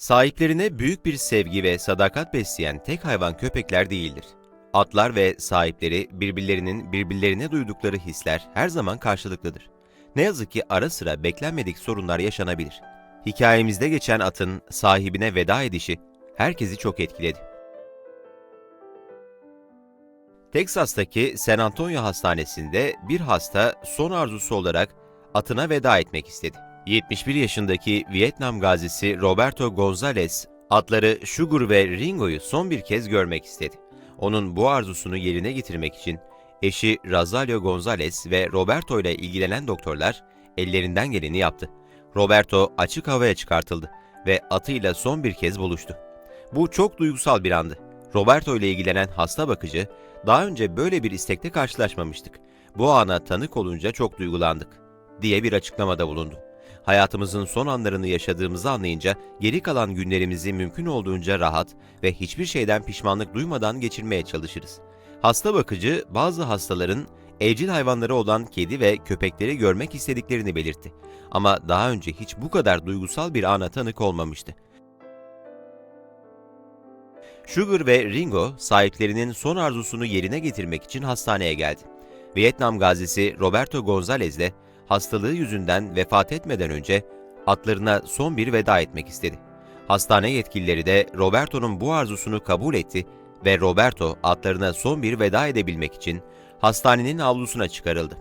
Sahiplerine büyük bir sevgi ve sadakat besleyen tek hayvan köpekler değildir. Atlar ve sahipleri birbirlerinin birbirlerine duydukları hisler her zaman karşılıklıdır. Ne yazık ki ara sıra beklenmedik sorunlar yaşanabilir. Hikayemizde geçen atın sahibine veda edişi herkesi çok etkiledi. Teksas'taki San Antonio Hastanesi'nde bir hasta son arzusu olarak atına veda etmek istedi. 71 yaşındaki Vietnam gazisi Roberto Gonzalez, atları Sugar ve Ringo'yu son bir kez görmek istedi. Onun bu arzusunu yerine getirmek için eşi Rosario Gonzalez ve Roberto ile ilgilenen doktorlar ellerinden geleni yaptı. Roberto açık havaya çıkartıldı ve atıyla son bir kez buluştu. Bu çok duygusal bir andı. Roberto ile ilgilenen hasta bakıcı, daha önce böyle bir istekte karşılaşmamıştık. Bu ana tanık olunca çok duygulandık, diye bir açıklamada bulundu. Hayatımızın son anlarını yaşadığımızı anlayınca geri kalan günlerimizi mümkün olduğunca rahat ve hiçbir şeyden pişmanlık duymadan geçirmeye çalışırız. Hasta bakıcı bazı hastaların evcil hayvanları olan kedi ve köpekleri görmek istediklerini belirtti. Ama daha önce hiç bu kadar duygusal bir ana tanık olmamıştı. Sugar ve Ringo sahiplerinin son arzusunu yerine getirmek için hastaneye geldi. Vietnam gazisi Roberto Gonzalez de hastalığı yüzünden vefat etmeden önce atlarına son bir veda etmek istedi. Hastane yetkilileri de Roberto'nun bu arzusunu kabul etti ve Roberto atlarına son bir veda edebilmek için hastanenin avlusuna çıkarıldı.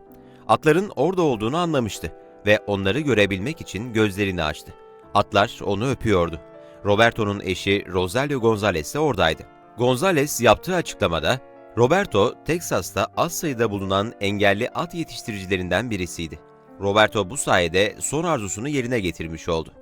Atların orada olduğunu anlamıştı ve onları görebilmek için gözlerini açtı. Atlar onu öpüyordu. Roberto'nun eşi Rosario Gonzalez de oradaydı. Gonzalez yaptığı açıklamada, Roberto, Teksas'ta az sayıda bulunan engelli at yetiştiricilerinden birisiydi. Roberto bu sayede son arzusunu yerine getirmiş oldu.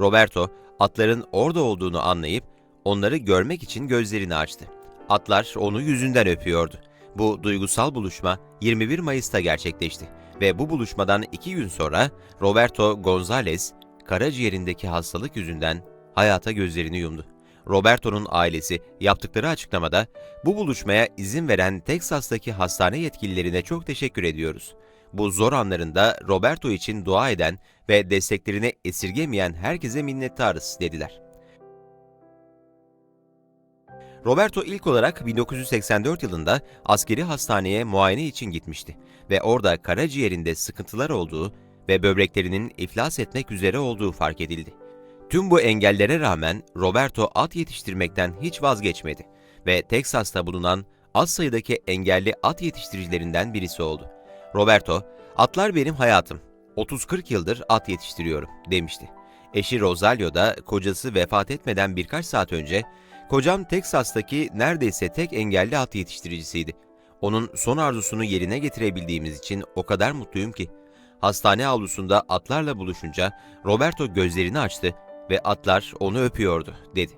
Roberto, atların orada olduğunu anlayıp onları görmek için gözlerini açtı. Atlar onu yüzünden öpüyordu. Bu duygusal buluşma 21 Mayıs'ta gerçekleşti ve bu buluşmadan iki gün sonra Roberto Gonzalez, karaciğerindeki hastalık yüzünden hayata gözlerini yumdu. Roberto'nun ailesi yaptıkları açıklamada bu buluşmaya izin veren Teksas'taki hastane yetkililerine çok teşekkür ediyoruz. Bu zor anlarında Roberto için dua eden ve desteklerini esirgemeyen herkese minnettarız dediler. Roberto ilk olarak 1984 yılında askeri hastaneye muayene için gitmişti ve orada karaciğerinde sıkıntılar olduğu ve böbreklerinin iflas etmek üzere olduğu fark edildi. Tüm bu engellere rağmen Roberto at yetiştirmekten hiç vazgeçmedi ve Teksas'ta bulunan az sayıdaki engelli at yetiştiricilerinden birisi oldu. Roberto, atlar benim hayatım. 30-40 yıldır at yetiştiriyorum demişti. Eşi Rosario da kocası vefat etmeden birkaç saat önce, kocam Teksas'taki neredeyse tek engelli at yetiştiricisiydi. Onun son arzusunu yerine getirebildiğimiz için o kadar mutluyum ki. Hastane avlusunda atlarla buluşunca Roberto gözlerini açtı ve atlar onu öpüyordu, dedi.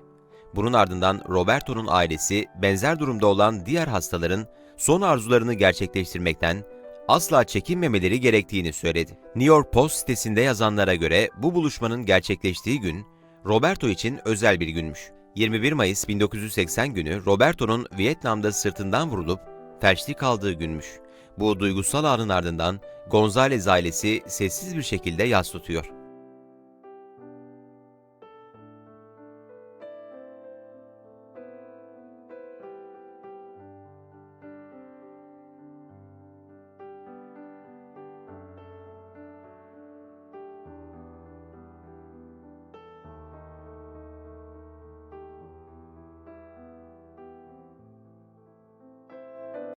Bunun ardından Roberto'nun ailesi benzer durumda olan diğer hastaların son arzularını gerçekleştirmekten asla çekinmemeleri gerektiğini söyledi. New York Post sitesinde yazanlara göre bu buluşmanın gerçekleştiği gün Roberto için özel bir günmüş. 21 Mayıs 1980 günü Roberto'nun Vietnam'da sırtından vurulup felçli kaldığı günmüş. Bu duygusal anın ardından Gonzalez ailesi sessiz bir şekilde yas tutuyor.